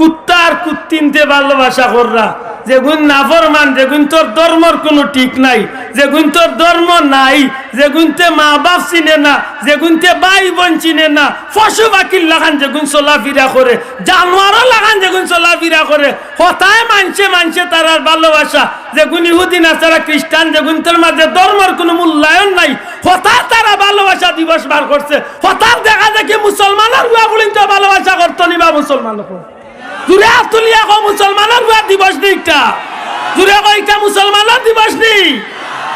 কুত্তা আর কুত্তিনতে ভালোবাসা কররা যেগুন নাফরমান যেগুন তোর ধর্মর কোনো ঠিক নাই যেগুন তোর ধর্ম নাই যেগুনতে মা বাপ চিনে না যেগুনতে ভাই বোন চিনে না পশু পাখির লাগান যেগুন চলাফিরা করে, জানোয়ারও লাগান যেগুন চলাফিরা করে, হতায় মানছে মানছে তারার ভালোবাসা যেগুন ইহুদিন তারা খ্রিস্টান যেগুন তোর মাঝে ধর্মর কোনো মূল্যায়ন নাই হঠাৎ তারা ভালোবাসা দিবস বার করছে হঠাৎ দেখা দেখি মুসলমানের বলিন তো ভালোবাসা করতো নিবা মুসলমানকে জুড়ে তুলিয়া কো মুসলমানের গুয়া দিবস নেই এটা? জুড়ে কো এটা মুসলমানের দিবস নেই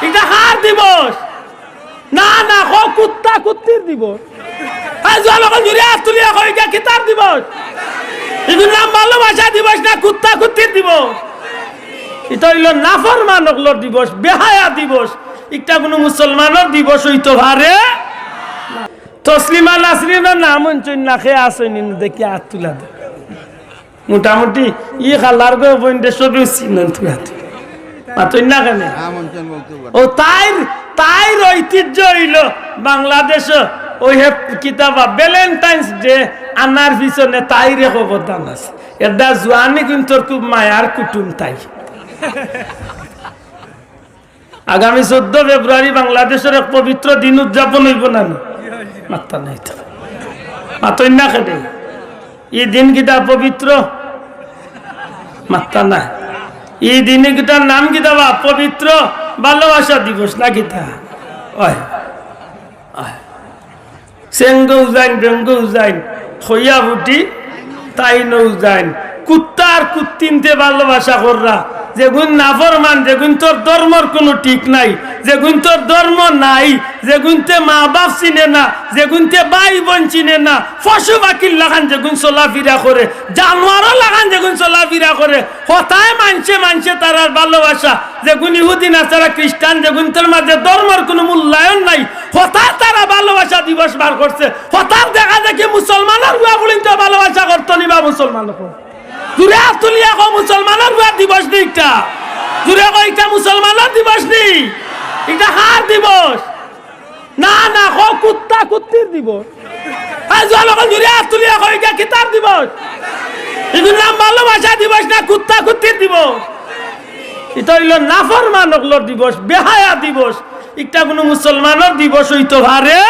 এটা হার দিবস? না না কো কুত্তা কুত্তির দিবস। আজ লোক জুড়ে তুলিয়া কো এটা কিতার দিবস? এগুলো নাম ভালোবাসা দিবস না, কুত্তা কুত্তির দিবস? এটা হইল নাফর মানকলর দিবস, বেহায়া দিবস। একটা কোনো মুসলমানের দিবস হইতো ভারে? তসলিমা নাসরিনের নাম অঞ্চল না, খেয়ে আসেনি দেখি হাত তুলা দে মোটামুটি ই খালার গো বন্ধে সবই চিনন তুই হাত। মাতই না কেন? ও তাইর তাইর ঐতিহ্য হইল বাংলাদেশ ওই হে কিতাবা ভ্যালেন্টাইন্স ডে, আনার পিছনে তাইরে অবদান আছে। এটা জোয়ানি কিন্তু খুব মায়ার কুটুম তাই। আগামী চোদ্দ ফেব্রুয়ারি বাংলাদেশের এক পবিত্র দিন উদযাপন হইব না? মাত্রা নাই তো। মাতই না খেলে দিন কিতা পবিত্র। না। দিনে কিটার নাম গীতা বা পবিত্র ভালোবাসা দিবস না গীতা? হয় সেঙ্গ উজাইন উজাইন খইয়া ফুটি তাই ন উজাইন কুত্তা আর কুত্তিনতে ভালোবাসা কররা। যেগুন নাফরমান, যেগুন তোর ধর্মর কোনো ঠিক নাই, যেগুন তোর ধর্ম নাই যেগুনতে মা বাপ চিনে না যেগুনতে ভাই বোন চিনে না পশু পাখির লাগান যেগুন চলাফিরা করে, জানোয়ারও লাগান যেগুন চলাফিরা করে, হতায় মানছে মানছে তারার ভালোবাসা, যেগুন ইহুদিন তারা খ্রিস্টান, যেগুন তোর মাঝে ধর্মর কোনো মূল্যায়ন নাই হঠাৎ তারা ভালোবাসা দিবস বার করছে হঠাৎ দেখা দেখি মুসলমানের গুয়া তো ভালোবাসা করতো নিবা মুসলমান দূরে তুলিয়া কো মুসলমানের গুয়া দিবস নেই এটা দূরে কো এটা মুসলমানের দিবস নেই এটা হার দিবস? না না কো কুত্তা কুত্তির দিবস। আজ লোক দূরে তুলিয়া কো এটা কিতার দিবস? এগুলো নাম ভালোবাসা দিবস না কুত্তা কুত্তির দিবস? এটা হইল নাফর মানকলর দিবস, বেহায়া দিবস। একটা কোনো মুসলমানের দিবস হইতো ভারে?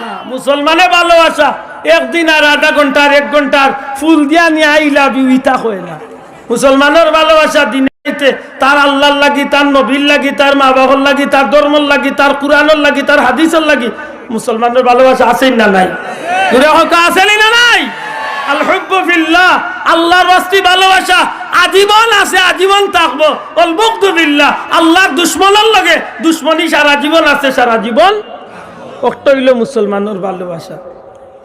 না, মুসলমানে ভালোবাসা। একদিন আর আধা ঘণ্টার এক ঘণ্টার ফুল দিয়া নিয়ে আইলা বিউইতা হয় না। মুসলমানের ভালোবাসা দিনে তার আল্লাহর লাগি, তার নবীর লাগি, তার মা বাবার লাগি, তার ধর্মর লাগি, তার কোরআনের লাগি, তার হাদিসের লাগি। মুসলমানের ভালোবাসা আছেই না নাই? আছেনি না নাই? ভালোবাসা আছে আছে মুসলমানের ভালোবাসা।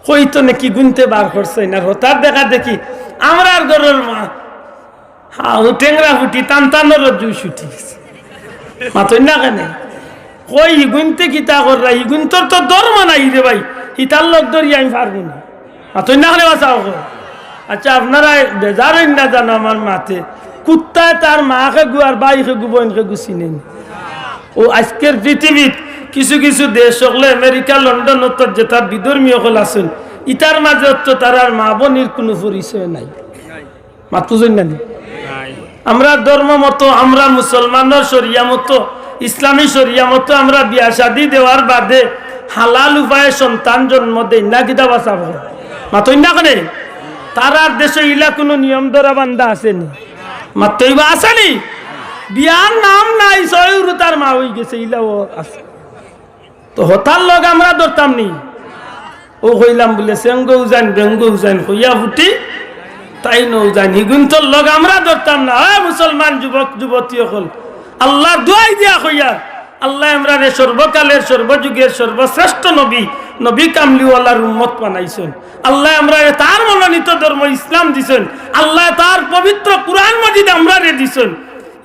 হইতো নাকি গুনতে বার করছে না হতার দেখা দেখি আমরা আর গরুর মা। হাউ টেংরা ফুটি টান টানোর জুই ছুটি মাতই না কেন? কই ইগুনতে কিতা কররা ইগুন তোর তো ধর্ম নাই রে ভাই। হিতার লোক ধরি আমি পারব না। মাতই না কেন বাঁচাও আচ্ছা আপনারা বেজার না জানো আমার মাতে। কুত্তায় তার মাকে গু আর বাইকে গু, বোনকে গুছি নেন ও আজকের পৃথিবীত কিছু কিছু দেশ হলে আমেরিকা লন্ডন উত্তর যে তার বিধর্মীয় হল আছেন ইটার মাঝে তো তার আর মা বোনের কোনো পরিচয় নাই। মাতুজন না আমরা ধর্ম মতো আমরা মুসলমানের শরিয়া মতো ইসলামী শরিয়া মতো আমরা বিয়া শাদি দেওয়ার বাদে হালাল উপায়ে সন্তান জন্ম দেই না কিতা বাঁচাবো মাতই না কেন তার আর দেশে ইলা কোনো নিয়ম ধরা বান্ধা আসেনি। মাত্রই বা আসেনি। বিয়ার নাম নাই সয়ুরু তার মা হয়ে গেছে ইলা ও আছে। তো হতার লগ আমরা ধরতাম নি। ও কইলাম বলে সেঙ্গ উজান বেঙ্গ উজান হইয়া ফুটি, তাই নৌজান হিগুন তোর লগ আমরা ধরতাম না। হয় মুসলমান যুবক, যুবতী হল আল্লাহ দোয়াই দিয়া হইয়া, আল্লাহ ইমরানের সর্বকালের, সর্বযুগের, সর্বশ্রেষ্ঠ নবী নবী কামলিওয়ালার উম্মত বানাইছেন। আল্লাহ আমরা তার মনোনীত ধর্ম ইসলাম দিছেন। আল্লাহ তার পবিত্র কুরআন মজিদ আমরা রে দিছেন।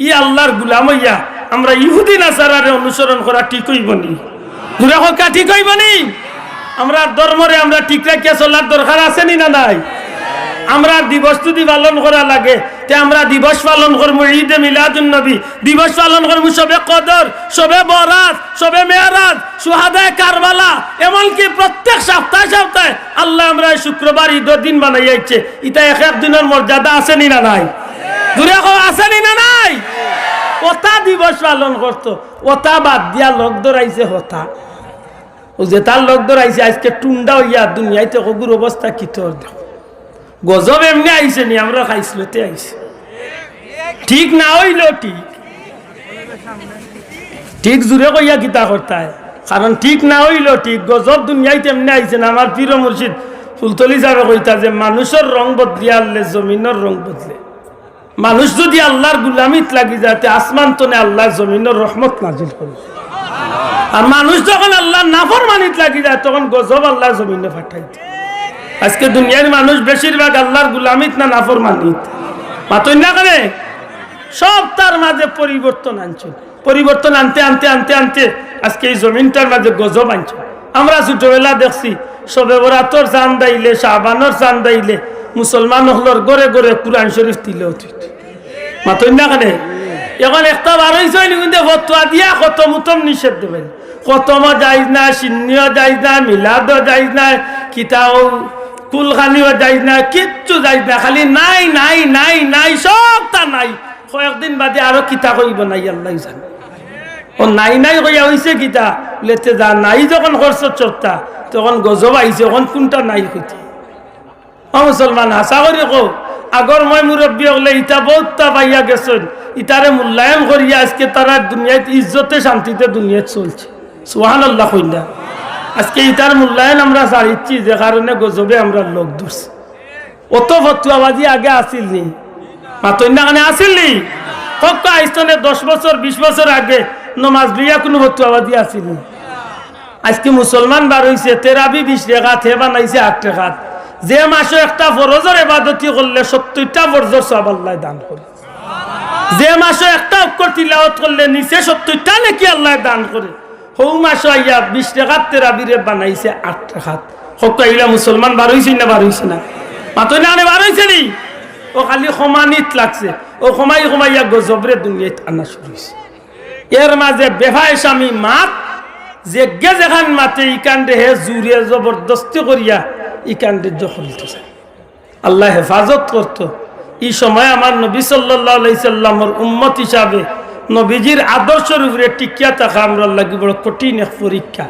ই আল্লাহর গুলাম হইয়া, আমরা ইহুদিন আচারারে অনুসরণ করা ঠিক হইব নি। দূরে ঠিক হইব নি? আমরা ধর্মরে আমরা ঠিক রাখিয়া চলার দরকার আছে নি না নাই? আমরা দিবস যদি পালন করা লাগে। তে আমরা দিবস পালন করব ঈদে মিলাদুন নবী। দিবস পালন করব সবে কদর, সবে বরাত, সবে মেয়ারাজ সুহাদায় কারবালা, এমনকি প্রত্যেক সপ্তাহে সপ্তাহে আল্লাহ আমরা শুক্রবার ঈদের দিন বানাই যাচ্ছে ইটা এক এক দিনের মর্যাদা আসেনি না নাই? দূরে কো আসেনি না নাই? ওটা দিবস পালন করতো। ওটা বাদ দিয়া লোক ধরাইছে হতা। ও যে তার লোক ধরাইছে, আজকে টুন্ডা হইয়া দুনিয়াইতে কগুর অবস্থা কি তোর দেখো। গজব এমনি আইছে নি, আমরা খাইছিলতে আইছে। ঠিক না হইল ঠিক। ঠিক জুড়ে কইয়া কিতা করতায়। কারণ ঠিক না হইল ঠিক, গজব দুনিয়াইতে এমনি না। আমার প্রিয় মুর্শিদ ফুলতলি যাবে কইতা যে, মানুষের রং বদলি আনলে জমিনের রং বদলে। মানুষ যদি আল্লাহর গুলামিত লাগি যাতে আসমান তনে আল্লাহ জমিনের রহমত নাজিল করে আর মানুষ যখন আল্লাহ নাফর মানিত লাগি যায়, তখন গজব আল্লাহ জমিনে ফাটাইতে। আজকে দুনিয়ার মানুষ বেশিরভাগ আল্লাহর গুলামিত না নাফর মানিত মাতই না করে সব তার মাঝে পরিবর্তন আনছে। পরিবর্তন আনতে আনতে আনতে আনতে আজকে এই জমিনটার মাঝে গজব আনছে। আমরা ছোটবেলা দেখছি, সবে বরাতর চান দাইলে শাহবানোর চান দাইলে মুসলমান হলর গড়ে গড়ে কোরআন শরীফ দিলে অতীত মাতই না কেন? এখন একটা বার হয়েছে কিন্তু ফতোয়া দিয়া কত মুতম নিষেধ দেবেন। কতম যাইজ না, সিন্নিও যাইজ না, মিলাদও যাইজ না, কিতাও, কুলখানিও যাইজ না, কিচ্ছু যাইজ না, খালি নাই নাই নাই নাই, সব তা নাই। কয়েকদিন বাদে আরও কিতা কইব নাই, আল্লাহ জানে। ও নাই নাই কইয়া হইছে কিতা? লেতে যা নাই যখন করছ চর্তা তখন গজব আইছে, এখন কোনটা নাই কইতে? ও মুসলমান হাসা করি কো আগর মই মুরব্বী হলে ইটা বহুতটা পাইয়া গেছেন ইটারে মূল্যায়ন করিয়া আজকে তারা দুনিয়াতে ইজ্জতে শান্তিতে দুনিয়াতে চলছে। সুহান আল্লাহ কইনা। আজকে ইটার মূল্যায়ন আমরা চাইছি যে কারণে গজবে আমরা লোক ধরছি। অত ফতুয়াবাজি আগে আসিল নি? মাতন্যা কানে আসিল নি? কক্কা আইসনে দশ বছর বিশ বছর আগে নমাজ বিয়া কোনো ফতুয়াবাজি আসিল নি? আজকে মুসলমান বার হইছে তেরাবি বিশ রেখাত হে বানাইছে আট রেখাত যে মাসে একটা ফরজর এবাদতি করলে সত্তরটা ফরজর সব আল্লাহ দান করে। যে মাসে একটা অক্ষর তিলাওয়াত করলে নিচে সত্তরটা নাকি আল্লাহ দান করে। হৌ মাসে আইয়া বিশ রেখাত তেরাবিরে বানাইছে আট রেখাত হক মুসলমান বার হইছে না বার হইছে না? মাতো না বার হইছে নি? ও খালি সমানিত লাগছে। ও সমাই সমাইয়া গজবরে দুনিয়াত আনা শুরু হয়েছে এর মাঝে বেভাই স্বামী মাত যে গে যেখান মাতে ইকান হে জুড়ে জবরদস্তি করিয়া ইকান্ডে দখল দিতে আল্লাহ হেফাজত করত। এই সময় আমার নবী সাল্লাইসাল্লামর উম্মত হিসাবে নবীজির আদর্শের উপরে টিকিয়া থাকা আমরা লাগি বড় কঠিন এক পরীক্ষা।